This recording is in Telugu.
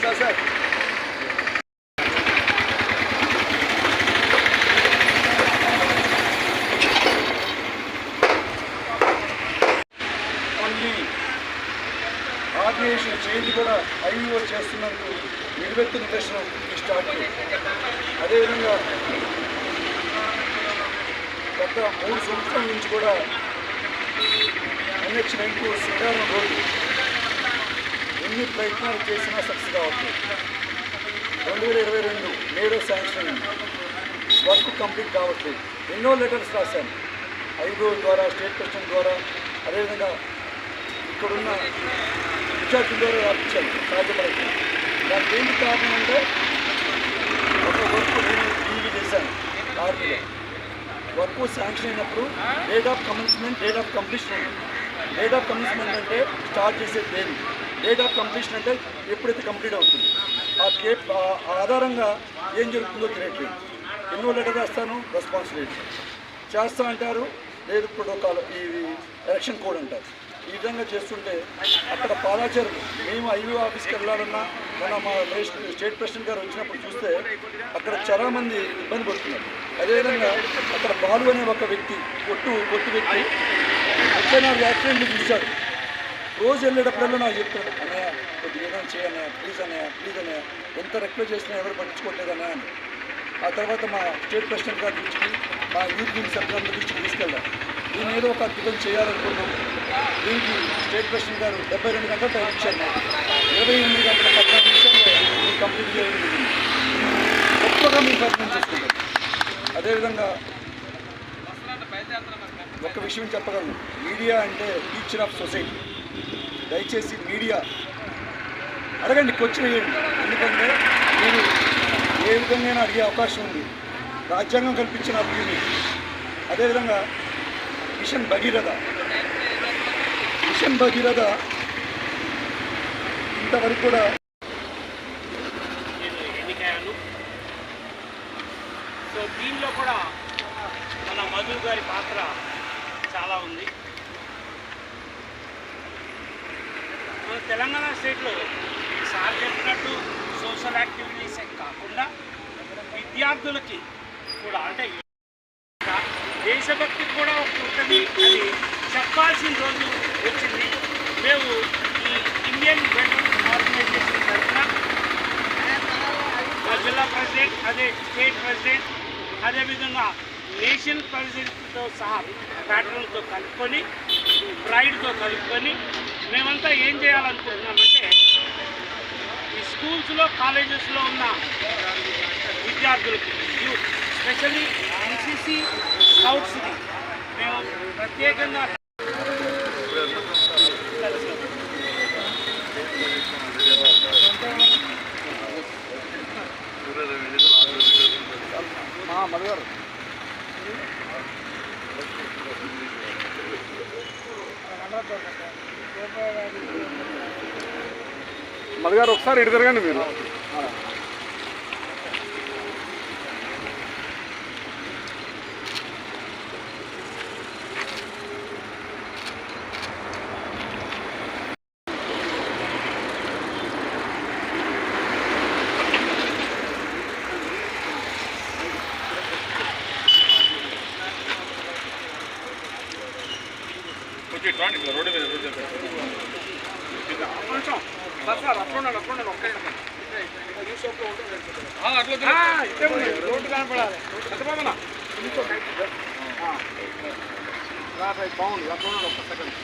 小帅。ఈఓ చేస్తున్నందుకు నిలువెత్తు నిదర్శనం ఈ స్టార్ట్ అదేవిధంగా గత మూడు సంవత్సరాల నుంచి కూడా ఎన్హెచ్ నైన్ టూ శ్రీకారం రోడ్డు ఎన్ని ప్రయత్నాలు చేసినా సక్సెస్ కావట్లేదు. రెండు వేల ఇరవై రెండు మేడో శాంక్షన్ వర్క్ కంప్లీట్ కావట్లేదు. ఎన్నో లెటర్స్ రాశాను. ఐదో ద్వారా స్టేట్ ప్రెసిడెంట్ ద్వారా అదేవిధంగా ఇక్కడున్న విద్యార్థుల ద్వారా వ్యాపించాలి సాధ్యపడదు దానికి ఏంటి కారణం అంటే ఒక వర్క్ నేను చేశాను ఆర్మీలో. వర్క్ శాంక్షన్ అయినప్పుడు date of commencement date of completion date of commencement అంటే స్టార్ట్ చేసే తేదీ డేట్ ఆఫ్ కంప్లీషన్ అంటే ఎప్పుడైతే కంప్లీట్ అవుతుంది. ఆ కేప్ ఆ ఆధారంగా ఏం జరుగుతుందో తెలియట్లేదు. ఎన్నో లెటర్ రాస్తాను రెస్పాన్స్ లేదు. చేస్తా అంటారు లేదు ప్రోటోకాల్ ఈ ఎలక్షన్ కోడ్ అంటారు. ఈ విధంగా చేస్తుంటే అక్కడ పాదాచారు మేము ఐవీ ఆఫీస్కి వెళ్ళాలన్నా మన మా స్టేట్ ప్రెసిడెంట్ గారు వచ్చినప్పుడు చూస్తే అక్కడ చాలా మంది ఇబ్బంది పడుతున్నారు. అదేవిధంగా అక్కడ బాలు అనే ఒక వ్యక్తి కొట్టు కొట్టు వ్యక్తి ముప్పై నాకు యాక్సిడెంట్లు చూశాడు రోజు వెళ్ళేటప్పుడల్లా నాకు చెప్తాడు అన్నయ్య కొద్దిగా ఏదైనా చేయన్నయ్య ప్లీజ్ అన్నయ్య ప్లీజ్ అన్నయ్య ఎంత రిక్వెస్ట్ చేసినా ఎవరు పట్టించుకోలేదనే అని. ఆ తర్వాత మా స్టేట్ ప్రెసిడెంట్ గారి దృష్టికి మా యూత్ మినిస్టర్ సభ్యులందరి దృష్టికి తీసుకెళ్ళారు. నేను ఏదో ఒక అద్భుతం చేయాలనుకున్నాం దీనికి స్టేట్ ప్రెసిడెంట్ గారు డెబ్బై రెండు గంటల టైం ఇచ్చారు. ఇరవై ఎనిమిది గంటల పద్నాలుగు నిమిషాల్లో ఇది కంప్లీట్ చేయడం గొప్పగా మేము ప్రయత్నం చేసుకుంటాం. అదేవిధంగా ఒక విషయం చెప్పగలను. మీడియా అంటే టీచర్ ఆఫ్ సొసైటీ. దయచేసి మీడియా అడగండి క్వశ్చన్ వేయండి. ఎందుకంటే మీరు ఏ విధంగా అడిగే అవకాశం ఉంది. రాజ్యాంగం కల్పించిన అభివృద్ధి. అదేవిధంగా మిషన్ భగీరథ. మిషన్ భగీరథ. ఇంతవరకు కూడా నేను ఎన్నికయ్యాను సో దీనిలో కూడా మన మధు గారి పాత్ర చాలా ఉంది. మన తెలంగాణ స్టేట్లో సార్ చెప్పినట్టు సోషల్ యాక్టివిటీస్ కాకుండా విద్యార్థులకి కూడా అంటే దేశభక్తి కూడా ఉంటుంది అని చెప్పాల్సిన రోజు వచ్చింది. మేము ఈ ఇండియన్ వెటరన్ ఆర్గనైజేషన్ తరఫున మా జిల్లా ప్రెసిడెంట్ అదే స్టేట్ ప్రెసిడెంట్ అదేవిధంగా నేషనల్ ప్రెసిడెంట్తో సహా ప్యాటర్న్తో కలుపుకొని ప్రైడ్తో కలుపుకొని మేమంతా ఏం చేయాలనుకుంటున్నామంటే ఈ స్కూల్స్లో కాలేజెస్లో ఉన్న విద్యార్థులకు యూత్ స్పెషలీ ఎన్సీసీ స్కౌట్స్ని మేము ప్రత్యేకంగా మధుగారు మధుగారు ఒకసారి ఇటు తిరగండి మీరు కొంచెం ఇటు రండి, ఇట్లా రోడ్డు మీద రోడ్డు మీద. కొంచెం. సార్, సార్, నిమిషం. రోడ్డు కనపడాలి. బాగున్నా రా. రైట్ బాగుంది. ఉండండి ఒక్క సెకండ్.